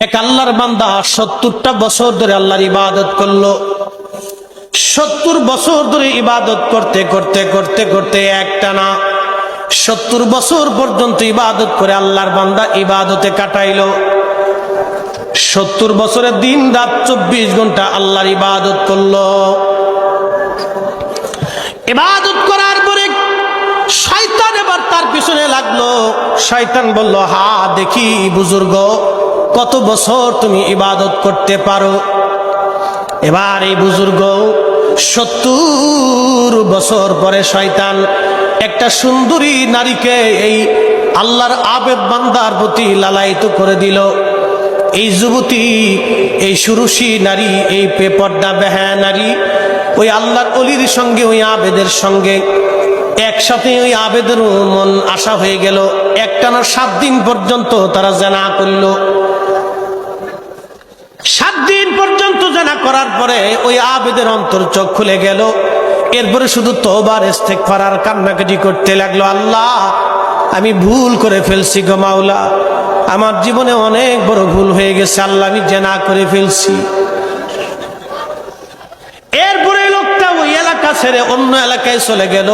এক আল্লাহর বান্দা সত্তরটা বছর ধরে আল্লাহর ইবাদত করল। সত্তর বছর ধরে ইবাদত করতে করতে করতে করতে একটা না। সত্তর বছর পর্যন্ত ইবাদত করে আল্লাহর বান্দা ইবাদতে কাটাইলো। সত্তর বছরের দিন রাত চব্বিশ ঘণ্টা আল্লাহর ইবাদত করল। ইবাদত করার পরে শয়তান এবার তার পিছনে লাগল। শয়তান বলল, হা, দেখি বুজুর্গ কত বছর তুমি ইবাদত করতে পারো? এবার এই বুজুর্গ সত্তর বছর পরে শয়তান একটা সুন্দরী নারীকে এই আল্লাহর আবেদ বান্দার প্রতি লালায়িত করে দিল। এই যুবতী, এই সুরুষী নারী, এই পেপর্দা বেহা নারী, ওই আল্লাহর অলির সঙ্গে, ওই আবেদের সঙ্গে একসাথে ওই আবেদের মন আশা হয়ে গেল। একটানা সাত দিন পর্যন্ত তারা জানা করল। সাত দিন পর্যন্ত জানা করার পরে ওই আবেদের অন্তর চোখ খুলে গেল। এরপরে শুধু তোবার ইস্তেক ফারার কান্নাকাটি করতে লাগল, আল্লাহ, আমি ভুল করে ফেলছি গো মাওলা। আমার জীবনে অনেক বড় ভুল হয়ে গেছে, আল্লাহ, আমি জেনা করে ফেলছি। এরপরে লোকটা ওই এলাকা ছেড়ে অন্য এলাকায় চলে গেল।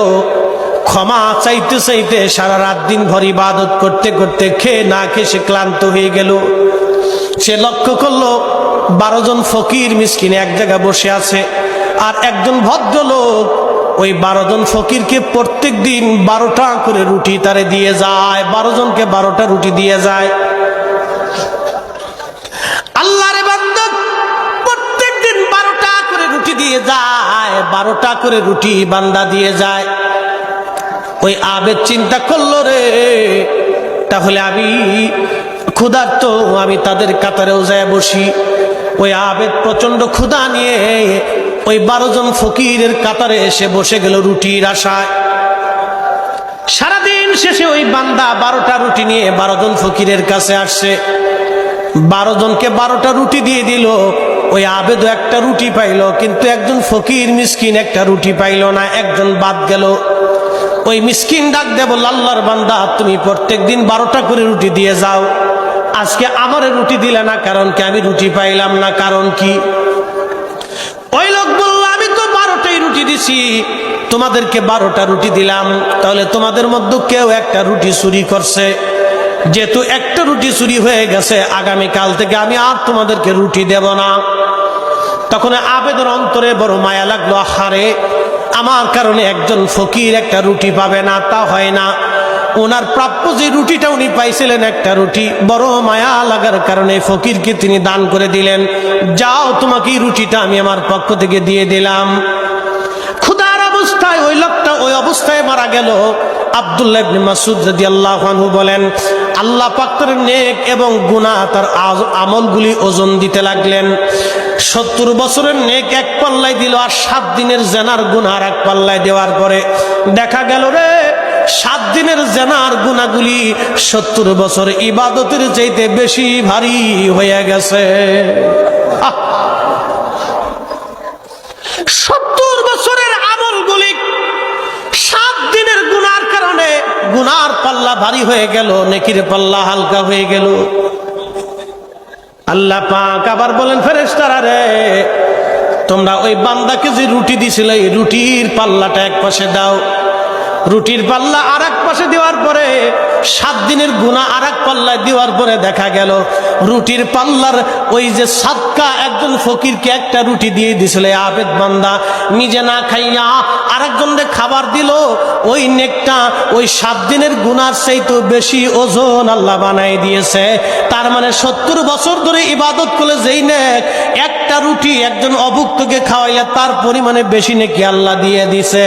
ক্ষমা চাইতে চাইতে সারা রাত দিন ভর ইবাদত করতে করতে খেয়ে না খেয়ে সে ক্লান্ত হয়ে গেল। সে লক্ষ্য করল বারো জন ফকির মিসকিনে এক জায়গায় বসে আছে, আর একজন ভদ্রলোক ওই বারো জন ফকিরকে প্রত্যেক দিন বারোটা করে রুটি তারে দিয়ে যায়, বারো জনকে বারোটা রুটি দিয়ে যায়। দিয়ে যায়, বারোটা করে রুটি দিয়ে যায়। ওই চিন্তা করল রে, তাহলে আমি ক্ষুধার্ত, আমি তাদের কাতারেও যায় বসি। ওই আবেদ প্রচণ্ড ক্ষুধা নিয়ে ওই বারো জন ফকিরের কাতারে এসে বসে গেল রুটির আশায়। সারাদিন শেষে ওই বান্দা বারোটা রুটি নিয়ে বারো জন ফকিরের কাছে আসছে। বারো জনকে বারোটা রুটি দিয়ে দিল। ওই আবেদও একটা রুটি পাইলো, কিন্তু একজন ফকির মিসকিন একটা রুটি পাইলো না, একজন বাদ গেল। ওই মিসকিন ডাক দে বলল, আল্লাহর বান্দা, তুমি প্রত্যেক দিন বারোটা করে রুটি দিয়ে যাও। আজকে আমারে রুটি দিলে না, কারণ কি আমি রুটি পাইলাম না, কারণ কি? ওই লোক বলল, আমি তো বারোটাই রুটি দিছি, তোমাদেরকে বারোটা রুটি দিলাম, তাহলে তোমাদের মধ্যে কেউ একটা রুটি চুরি করছে। যেহেতু একটা রুটি চুরি হয়ে গেছে আগামী কাল থেকে আমি আর তোমাদেরকে রুটি দেব না। তখন আবেদন অন্তরে বড় মায়া লাগল হারে আমার কারণে একজন ফকির একটা রুটি পাবে না, তা হয় না। ওনার প্রাপ্য যে রুটিটা উনি পাইছিলেন একটা রুটি, বড় মায়া লাগার কারণে ফকিরকে তিনি দান করে দিলেন। যাও, তোমাকে রুটিটা আমি আমার পক্ষ থেকে দিয়ে দিলাম। ক্ষুধার অবস্থায় ওই লোকটা ওই অবস্থায় মারা গেল। আব্দুল্লাহ মাসুদ রাদিয়াল্লাহু আনহু বলেন, আল্লাহ পাক নেক এবং গুনাহ, তার আমলগুলি ওজন দিতে লাগলেন। সত্তর বছরের নেক এক পাল্লায় দিল আর সাত দিনের জেনার গুনাহ এক পাল্লায় দেওয়ার পরে দেখা গেল রে সাত দিনের জেনার গুনাগুলি সত্তর বছর ইবাদতের চাইতে বেশি ভারী হয়ে গেছে। সত্তর বছরের আমলগুলি সাত দিনের গুনার কারণে গুনার পাল্লা ভারী হয়ে গেল, নেকির পাল্লা হালকা হয়ে গেল। আল্লাহ পাক আবার বলেন, ফেরেশতারা রে, তোমরা ওই বান্দাকে যে রুটি দিছিলে রুটির পাল্লাটা এক পাশে দাও। রুটির পাল্লা আর পাশে দেওয়ার পরে, সাত দিনের গুণা আর এক পাল্লায় দেওয়ার পরে দেখা গেল, রুটির পাল্লার ওই যে সাতকা একজন ফকিরকে একটা রুটি দিয়ে দিছিল আবেদ বান্দা, নিজে না খাইয়া আর আরেকজনকে খাবার দিল, ওই নেকটা ওই সাত দিনের গুনার সেই তো বেশি ওজন আল্লাহ বানাই দিয়েছে। তার মানে সত্তর বছর ধরে ইবাদত করলে যেই নেক একটা রুটি একজন অভুক্তকে খাওয়াইয়া তার পরিমাণে বেশি নেকি আল্লাহ দিয়ে দিছে।